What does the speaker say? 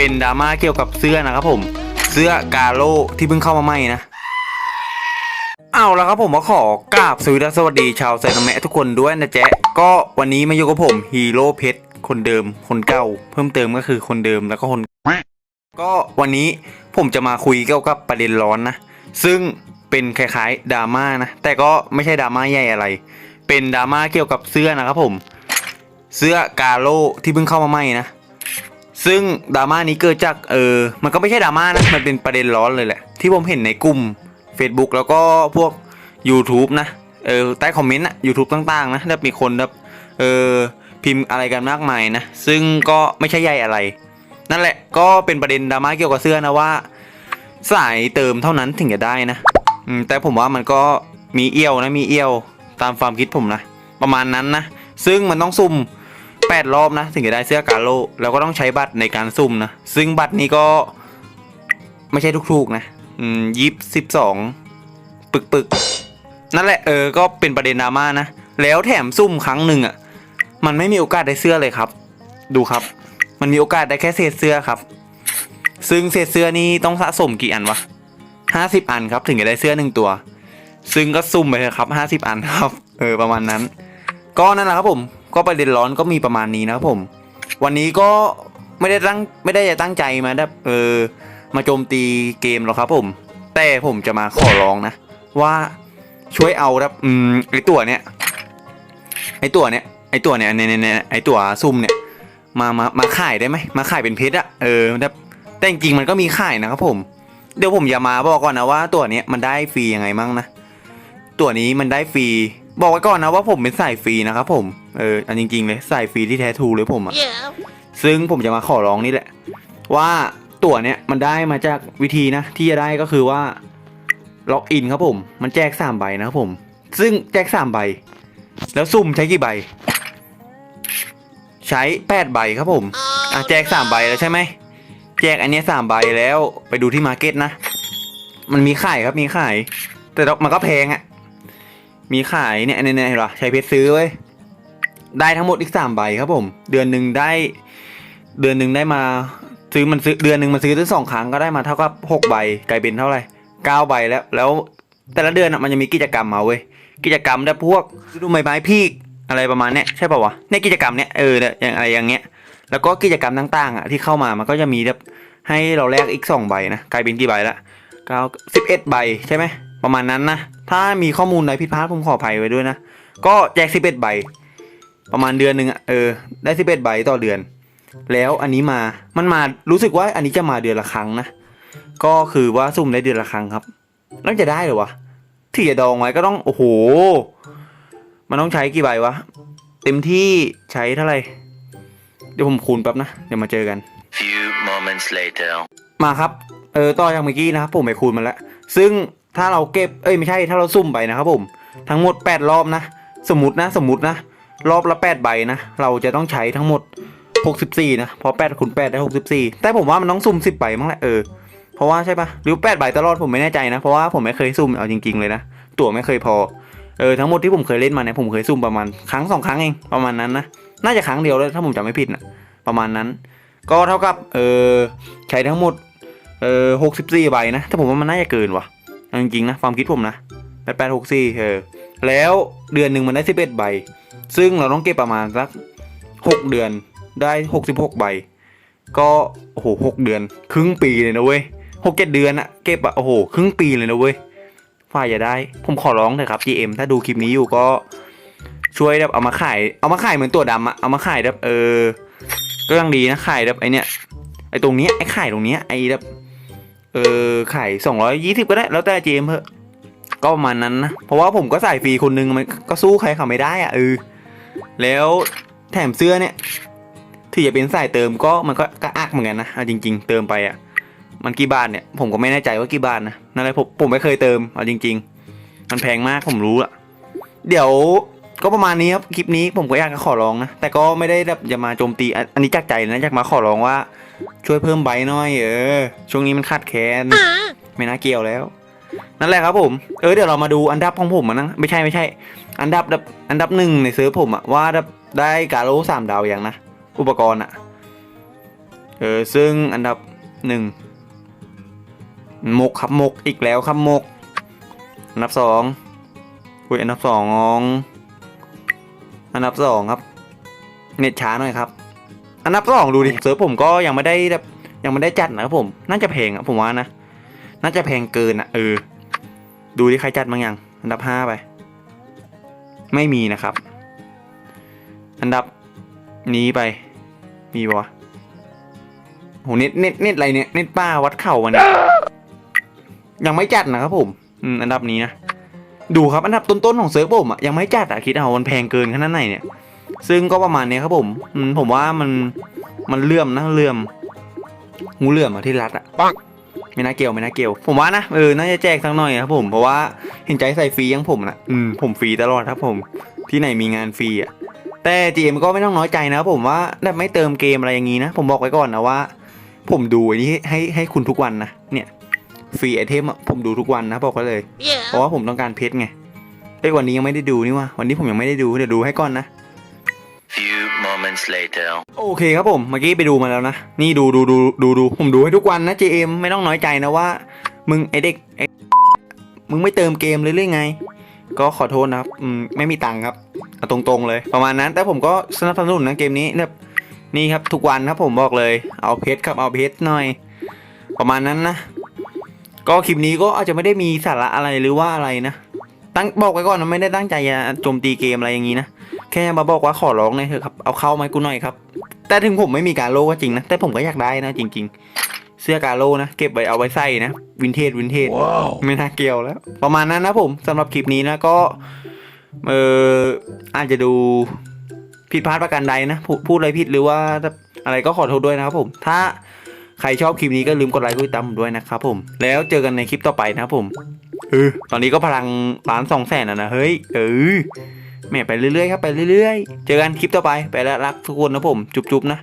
เป็นดราม่าเกี่ยวกับเสื้อนะครับผม เสื้อกาโลที่เพิ่งเข้ามาใหม่นะเอาละครับผมก็ขอกราบสวัสดีชาวไซนแมะทุกคนด้วยนะแจ๊ก็วันนี้มาอยู่กับผมฮีโร่เพชรคนเดิมคนเก่า เพิ่มเติมก็คือคนเดิมแล้วก็คน ก็วันนี้ผมจะมาคุยเกี่ยวกับประเด็นร้อนนะ ซึ่งเป็นคล้ายๆดราม่านะ แต่ก็ไม่ใช่ดราม่าใหญ่อะไร เป็นดราม่าเกี่ยวกับเสื้อนะครับผม เสื้อกาโลที่เพิ่งเข้ามาใหม่นะ ซึ่งดราม่านี้เกิดจากเออมันก็ไม่ใช่ดราม่านะ มันเป็นประเด็นร้อนเลยแหละ ที่ผมเห็นในกลุ่ม Facebook แล้วก็พวก YouTube นะเออใต้คอมเมนต์อะ YouTube ต่างๆนะแล้วมีคนแบบเออพิมพ์อะไรกันมากมายนะ ซึ่งก็ไม่ใช่ใหญ่อะไร นั่นแหละก็เป็นประเด็นดราม่าเกี่ยวกับเสื้อนะว่า สายเติมเท่านั้นถึงจะได้นะแต่ผมว่ามันก็มีเอี้ยวนะมีเอี้ยวตามความคิดผมนะ ประมาณนั้นนะ ซึ่งมันต้องซุ่ม แปดรอบนะ ถึงจะได้เสื้อกาโลแล้วก็ต้องใช้บัตรในการซุ่มนะ ซึ่งบัตรนี้ก็ไม่ใช่ทุกๆนะ อืมยิบสิบสองปึกปึกๆนั่นแหละเออก็เป็นประเด็นดราม่านะ แล้วแถมซุ่มครั้งหนึ่งอะ มันไม่มีโอกาสได้เสื้อเลยครับ ดูครับ มันมีโอกาสได้แค่เศษเสื้อครับ ซึ่งเศษเสื้อนี้ต้องสะสมกี่อันวะห้าสิบอันครับ ถึงจะได้เสื้อหนึ่งตัว ซึ่งก็ซุ่มไปเลยครับห้าสิบอันครับ เออประมาณนั้น ก็นั่นแหละครับผม ก็ประเด็นร้อนก็มีประมาณนี้นะครับผม วันนี้ก็ไม่ได้ตั้งไม่ได้จะตั้งใจมาเออมาโจมตีเกมหรอกครับผม แต่ผมจะมาขอร้องนะ ว่าช่วยเอาครับอืมไอตัวเนี้ยไอตัวเนี้ยไอตัวเนี้ยเนี่ยเนี่ยเนี่ยไอตัวซุ่มเนี่ยมามามาขายได้ไหมมาขายเป็นเพชรอะเออแต่จริงมันก็มีขายนะครับผม เดี๋ยวผมอย่ามาบอกก่อนนะว่าตัวเนี้ยมันได้ฟรียังไงมั่งนะ ตัวนี้มันได้ฟรี บอกไว้ก่อนนะว่าผมเป็นสายฟรีนะครับผม เอออันจริงๆเลยสายฟรีที่แท้ทรูเลยผมอะ Yeah. ซึ่งผมจะมาขอร้องนี่แหละ ว่าตั๋วเนี้ยมันได้มาจากวิธีนะ ที่จะได้ก็คือว่าล็อกอินครับผม มันแจกสามใบนะครับผม ซึ่งแจกสามใบ แล้วซุ่มใช้กี่ใบ ใช้แปดใบครับผมอะแจกสามใบแล้วใช่ไหมแจกอันเนี้ยสามใบแล้วไปดูที่มาร์เก็ตนะ มันมีขายครับมีขาย แต่มันก็แพงอะ มีขายเนี่ยเนี่ยเนี่ยเห็นปะใช้เพชรซื้อเว้ยได้ทั้งหมดอีกสามใบครับผม เดือนหนึ่งได้ เดือนหนึ่งได้มา ซื้อมันซื้อเดือนหนึ่งมันซื้อได้สองครั้งก็ได้มาเท่ากับหกใบกลายเป็นเท่าไหร่เก้าใบแล้ว แล้วแต่ละเดือนอะมันจะมีกิจกรรมมาเว้ยกิจกรรมได้พวกดูใบไม้พีกอะไรประมาณเนี้ยใช่ป่าวะในกิจกรรมเนี้ยเออเนี่ยอย่างอะไรอย่างเงี้ย แล้วก็กิจกรรมต่างๆอะที่เข้ามามันก็จะมีแบบให้เราแลกอีกสองใบนะกลายเป็นกี่ใบละเก้าสิบเอ็ดใบใช่ไหม ประมาณนั้นนะ ถ้ามีข้อมูลใดผิดพลาดผมขออภัยไว้ด้วยนะ ก็แจกสิบเอ็ดใบ ประมาณเดือนหนึ่งอะเออ ได้สิบเอ็ดใบต่อเดือน แล้วอันนี้มา มันมา รู้สึกว่าอันนี้จะมาเดือนละครั้งนะ ก็คือว่าสุ่มได้เดือนละครั้งครับแล้วจะได้เหรอวะ ที่จะดองไว้ก็ต้อง โอ้โห มันต้องใช้กี่ใบวะ เต็มที่ใช้เท่าไหร่ เดี๋ยวผมคูณแป๊บนะ เดี๋ยวมาเจอกัน Few moments later. มาครับ เออ ต่อจากเมื่อกี้นะครับผมไปคูณมาแล้ว ซึ่ง ถ้าเราเก็บ เอ้ยไม่ใช่ ถ้าเราซุ่มไปนะครับผม ทั้งหมด 8 รอบนะ สมมตินะ สมมตินะ รอบละ 8 ใบนะ เราจะต้องใช้ทั้งหมด 64 นะ เพราะ8คูณ8ได้ 64 แต่ผมว่ามันต้องซุ่ม 10 ใบมั้งแหละ เออ เพราะว่าใช่ปะหรือ 8 ใบตลอดผมไม่แน่ใจนะ เพราะว่าผมไม่เคยซุ่ม เอาจริง ๆ เลยนะ ตั๋วไม่เคยพอ เออ ทั้งหมดที่ผมเคยเล่นมาเนี่ย ผมเคยซุ่มประมาณครั้งสองครั้งเอง ประมาณนั้นนะ น่าจะครั้งเดียวเลยถ้าผมจำไม่ผิดนะประมาณนั้น ก็เท่ากับ เออ ใช้ทั้งหมด เออหกสิบสี่ใบนะ แต่ผมว่ามันน่าจะเกินว่ะ เอาจริงๆนะความคิดผมนะแปดแปดหกสี่เออแล้วเดือนหนึ่งมันได้สิบเอ็ดใบ ซึ่งเราต้องเก็บประมาณสักหกเดือนได้หกสิบหกใบ ก็โอ้โหหกเดือน ครึ่งปีเลยนะเว้ยหกเจ็ดเดือนอะเก็บอะโอ้โหครึ่งปีเลยนะเว้ยฝ่ายอย่าได้ ผมขอร้องเถอะครับ GM ถ้าดูคลิปนี้อยู่ก็ช่วยแบบเอามาขาย เอามาขายเหมือนตัวดำอะเอามาขายแบบเออก็ยังดีนะขายแบบไอเนี้ยไอตรงนี้ไอขายตรงนี้ไอแบบ เออขายสองร้อยยี่สิบก็ได้ แล้วแต่เจมเถอะก็ประมาณนั้นนะ เพราะว่าผมก็ใส่ฟรีคนนึงมันก็สู้ใครเขาไม่ได้อะเออแล้วแถมเสื้อเนี่ยที่จะเป็นสายเติมก็มันก็กระอักเหมือนกันนะเอาจริง ๆ เติมไปอะ มันกี่บาทเนี่ย ผมก็ไม่แน่ใจว่ากี่บาทนะนั่นแหละผมผมไม่เคยเติมเอาจริง ๆ มันแพงมากผมรู้อะเดี๋ยวก็ประมาณนี้ครับคลิปนี้ผมก็อยากจะขอร้องนะแต่ก็ไม่ได้แบบจะมาโจมตีอันนี้จากใจนะอยากมาขอร้องว่า ช่วยเพิ่มใบหน่อยเออ ช่วงนี้มันขาดแคลนไม่น่าเกี่ยวแล้ว นั่นแหละครับผม เออเดี๋ยวเรามาดูอันดับของผมอะนะ ไม่ใช่ไม่ใช่ อันดับดับอันดับหนึ่งในเซิร์ฟผมอะว่าได้ได้การโลสามดาวอย่างนะ อุปกรณ์อะเออซึ่งอันดับหนึ่งมกครับมกอีกแล้วครับมก อันดับสองอุ้ยอันดับสองอันดับสองครับ เน็ตช้าหน่อยครับ อันดับสองดูดิเซิร์ฟผมก็ยังไม่ได้แบบยังไม่ได้จัดนะครับผม น่าจะแพงอะผมว่านะ น่าจะแพงเกินอะเออ ดูที่ใครจัดบ้างยัง อันดับห้าไป ไม่มีนะครับ อันดับนี้ไป มีปะวะโหเน็ตเน็ตเน็ตอะไรเนี่ยเน็ตป้าวัดเข่ามันเนี่ยยังไม่จัดนะครับผม อืม อันดับนี้นะ ดูครับอันดับต้นๆของเซิร์ฟผมอะยังไม่จัดอะคิดเอามันแพงเกินขนาดไหนเนี่ย ซึ่งก็ประมาณเนี้ยครับผมอืมผมว่ามันมันเลื่อมนะเลื่อมงูเลื่อมอะที่รัดอะไม่น่าเกี่ยวไม่น่าเกี่ยว ผมว่านะเออน่าจะแจกสักหน่อยครับผมเพราะว่าเห็นใจใส่ฟรีอยังผมนะอืมผมฟรีตลอดครับผม ที่ไหนมีงานฟรีอะแต่ GM ก็ไม่ต้องน้อยใจนะครับผมว่าแบบไม่เติมเกมอะไรอย่างนี้นะ ผมบอกไว้ก่อนนะว่า ผมดูอันนี้ให้ให้ให้คุณทุกวันนะเนี่ยฟรีไอเทมอะผมดูทุกวันนะบอกไว้เลย เพราะว่าผมต้องการเพชรไงเอ้ยวันนี้ยังไม่ได้ดูนี่ว่าวันนี้ผมยังไม่ได้ดูเดี๋ยวดูให้ก่อนนะ Few moments later. โอเคครับผม เมื่อกี้ไปดูมาแล้วนะ นี่ดูดูดูดูดูผมดูให้ทุกวันนะ JM ไม่ต้องน้อยใจนะว่า มึงไอเด็กไอมึงไม่เติมเกมเลยหรือไง ก็ขอโทษนะครับอืมไม่มีตังค์ครับเอาตรงๆเลย ประมาณนั้นแต่ผมก็สนับสนุนนะเกมนี้แบบนี่ครับทุกวันครับผมบอกเลย เอาเพชรครับเอาเพชรหน่อย ประมาณนั้นนะ ก็คลิปนี้ก็อาจจะไม่ได้มีสาระอะไรหรือว่าอะไรนะ ตั้งบอกไว้ก่อนนะไม่ได้ตั้งใจจะโจมตีเกมอะไรอย่างนี้นะ ค่มาบอกว่าขอร้องหน่อยเถอะครับเอาเข้ามาให้กูหน่อยครับ แต่ถึงผมไม่มีการโลก็จริงนะแต่ผมก็อยากได้นะจริง ๆ เสื้อกาโลนะเก็บไว้เอาไว้ใส่นะวินเทจวินเทจไม่น่าเกี่ยวแล้ว ประมาณนั้นนะผมสำหรับคลิปนี้นะก็เอออาจจะดูผิดพลาดประการใดนะพูพูดอะไรผิดหรือว่าอะไรก็ขอโทษด้วยนะครับผม ถ้าใครชอบคลิปนี้ก็ลืมกดไลค์กดติดตามผมด้วยนะครับผม แล้วเจอกันในคลิปต่อไปนะครับผมเออตอนนี้ก็พลังล้านสองแสนแล้วนะเฮ้ยเออ แม่ไปเรื่อยๆครับไปเรื่อยๆ เจอกันคลิปต่อไปไปแล้วรักทุกคนนะผม จุ๊บๆนะ